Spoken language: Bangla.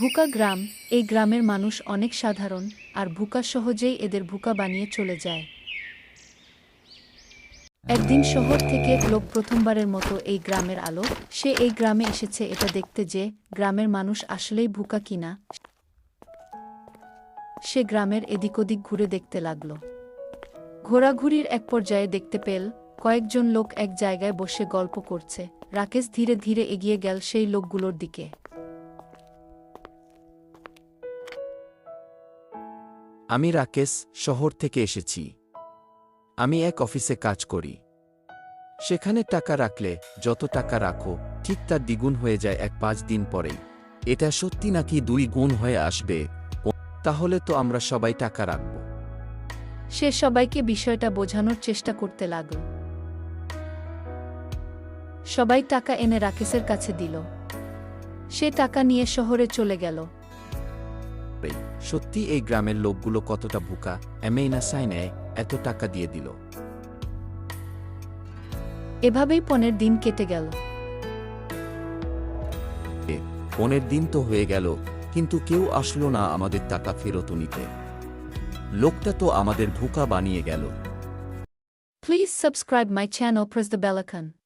ভুকা গ্রাম, এই গ্রামের মানুষ অনেক সাধারণ আর ভুকা সহজেই এদের ভুকা বানিয়ে চলে যায়। একদিন শহর থেকে এক লোক প্রথমবারের মতো এই গ্রামের আলো, সে এই গ্রামে এসেছে এটা দেখতে যে গ্রামের মানুষ আসলেই ভুকা কিনা। সে গ্রামের এদিক ওদিক ঘুরে দেখতে লাগল। ঘোরাঘুরির এক পর্যায়ে দেখতে পেল, কয়েকজন লোক এক জায়গায় বসে গল্প করছে। রাকেশ ধীরে ধীরে এগিয়ে গেল সেই লোকগুলোর দিকে। আমি রাকেশ শহর থেকে এসেছি। আমি এক অফিসে কাজ করি। সেখানে টাকা রাখলে যত টাকা রাখো, ঠিক তার দ্বিগুণ হয়ে যায় এক পাঁচ দিন পরেই। এটা সত্যি নাকি দুই গুণ হয়ে আসবে? তাহলে তো আমরা সবাই টাকা রাখব। সে সবাইকে বিষয়টা বোঝানোর চেষ্টা করতে লাগল। সবাই টাকা এনে রাকেশের কাছে দিল। সে টাকা নিয়ে শহরে চলে গেল। সত্যি এই গ্রামের লোকগুলো কতটা বোকা এমেই না সাইনায় এত টাকা দিয়ে দিল। এভাবেই পনেরো দিন কেটে গেল। পনেরো দিন তো হয়ে গেল কিন্তু কেউ আসলো না আমাদের টাকা ফেরত নিতে। লোকটা তো আমাদের ভুকা বানিয়ে গেল। Please subscribe my press the bell icon